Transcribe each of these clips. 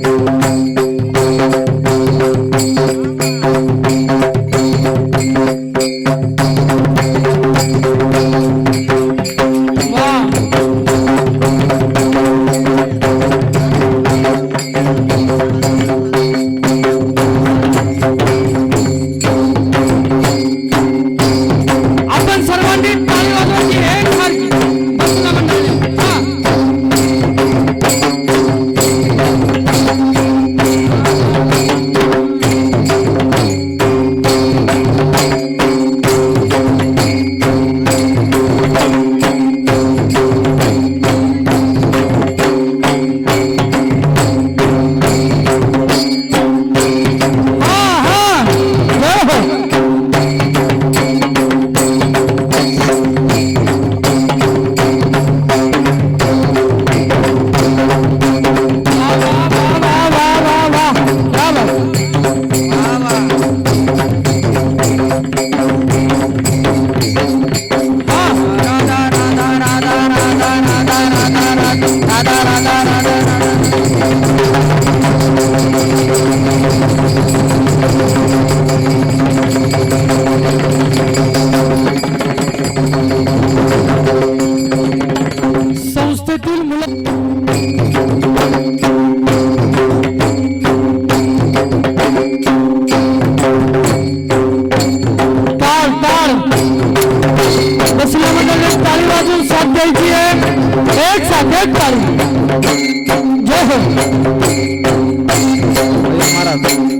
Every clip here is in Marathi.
you. पालखी एक एक साथ एक पालखी जय हो महाराज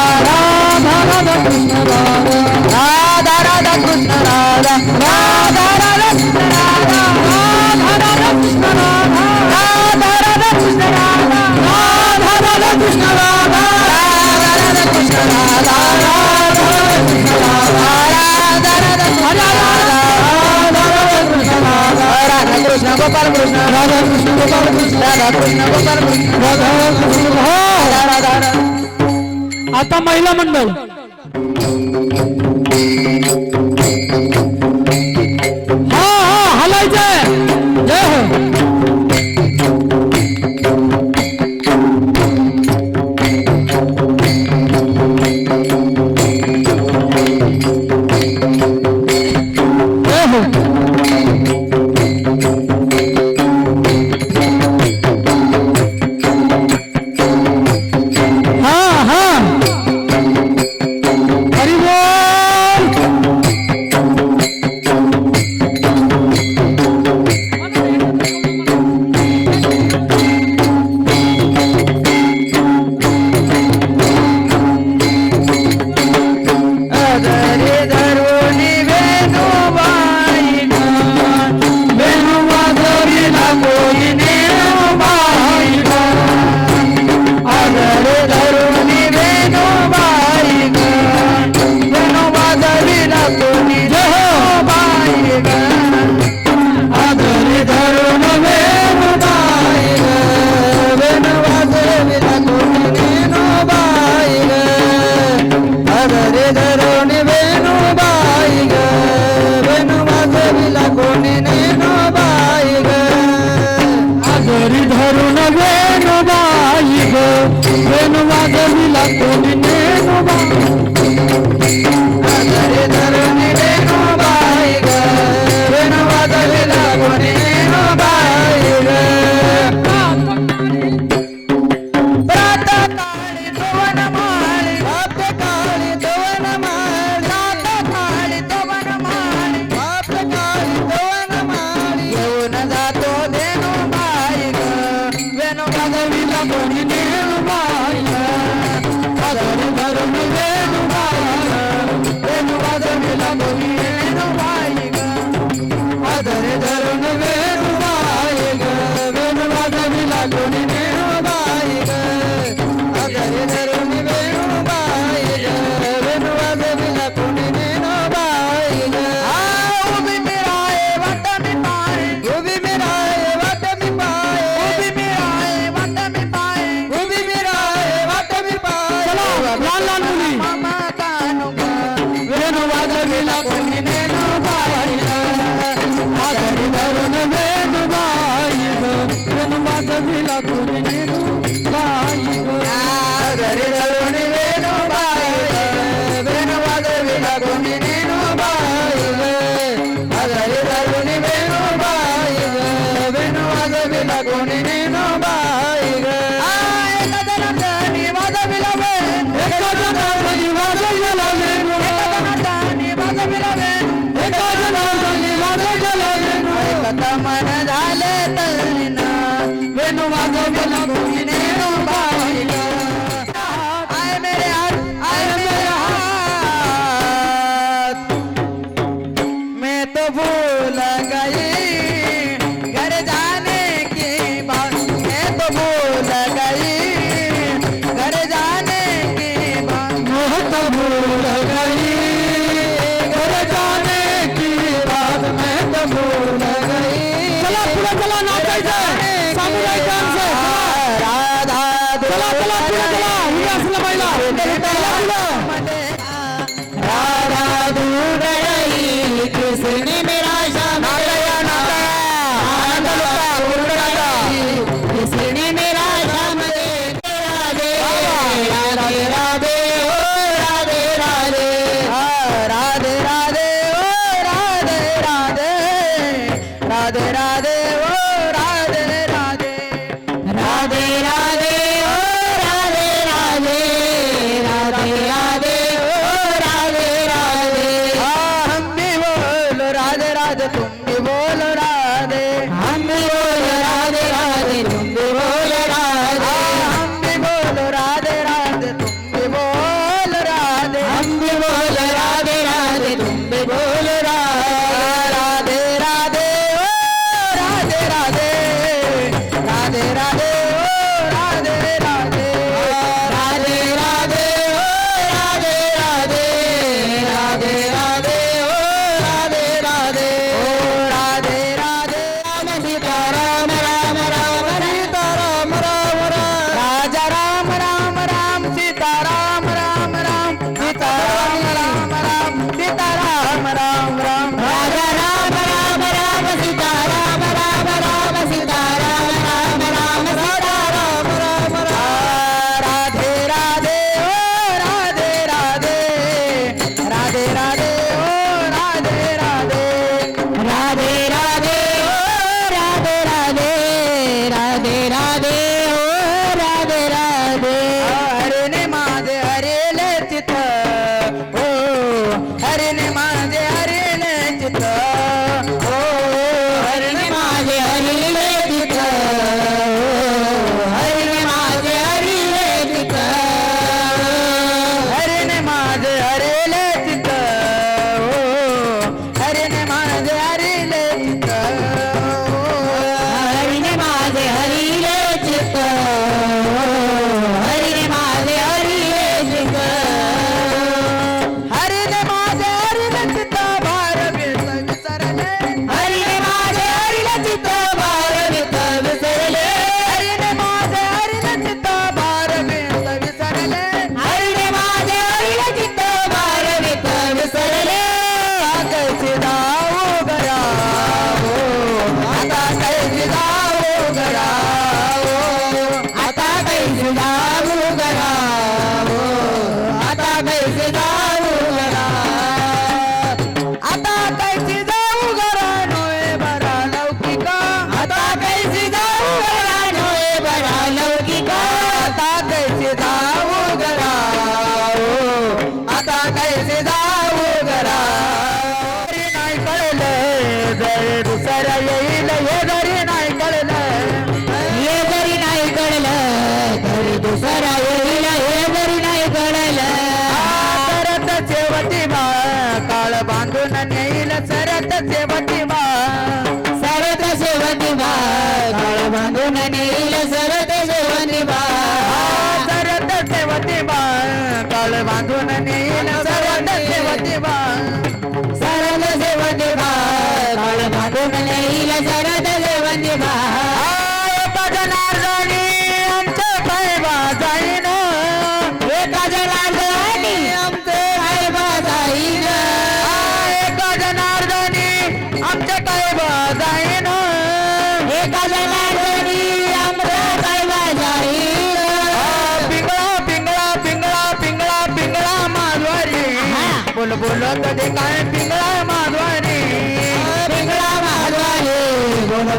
মহিলা মন্ডল I'm not.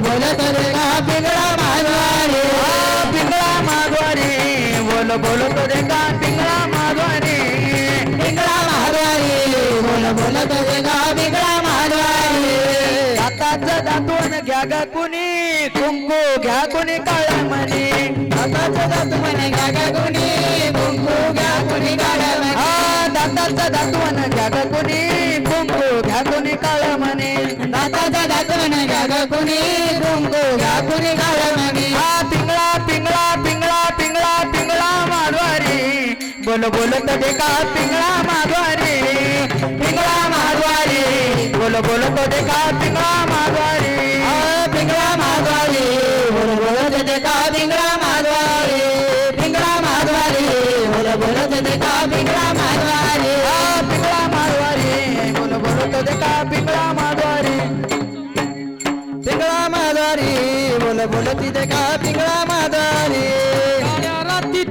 बोल करेगा पिंगळा माधवारी पिंगळा माधवारी बोल बोल करेगा पिंगळा माधवारी पिंगळा माधवारी बोल बोल करेगा पिंगळा माधवारी आताचं दातून घ्या ग कुणी कुंकू घ्या कुणी काळा मणी हाताचं दातून घ्या ग कुणी कुंकू घ्या कुणी काळा मणी दाताचं दातून घ्या ग कुणी. ತಿಂಗಳ ತಿಂಗಳ ತಿಂಗಳ ತಿಂಗಳ ತಿಂಗಳ ಮಾಡುವಾರಿ ಬೋಲು ಬೋಲುತ್ತ ಬೇಕಾ ತಿಂಗಳ ಮಾಡುವಾರಿ ತಿಂಗಳ ಮಾಡುವಾರಿ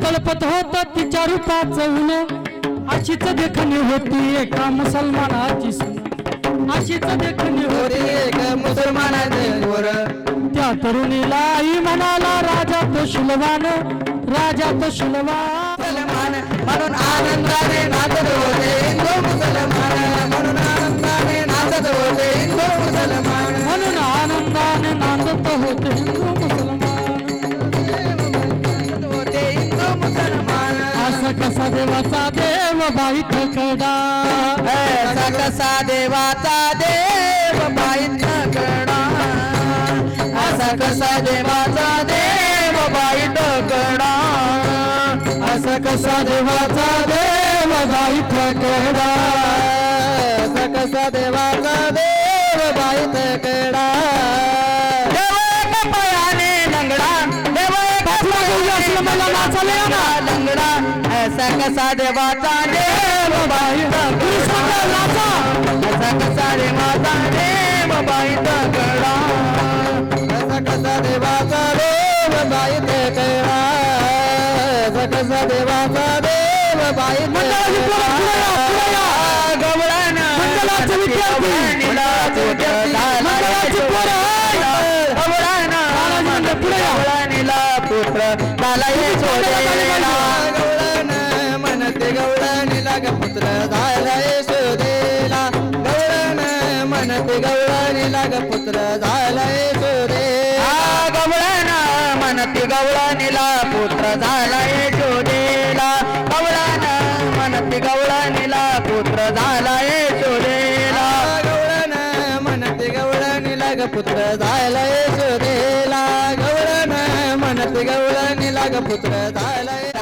कल्पत होत तिच्या रूपात जाऊन अशीच देखणी होती एका मुसलमानाची सुन. अशीच देखणी होती एका मुसलमानाची त्या तरुणीला आई म्हणाला राजा तो शुलवान राजा तो शिलवान. म्हणून आनंदाने नाचत होते. देवाचा देव बाईत कडा कसा देवाचा देव बाईत कडा असा कसा देवाचा देव बाईत कडा असा कसा देवाचा देव बाईत कडा असा कसा देवाचा देव बाईत कडा कसा देवाचा देव बाई. पुत्र झाला यशोदेला गवळण म्हणते गवळणी लाग पुत्र झाला यशोदेला आ गवळण म्हणती गवळणीला पुत्र झाला यशोदेला गवळण म्हणती गवळणीला पुत्र झाला यशोदेला गवळण म्हणते गवळणी लाग पुत्र झाला यशोदेला गवळण म्हणते गवळणी लाग पुत्र झाला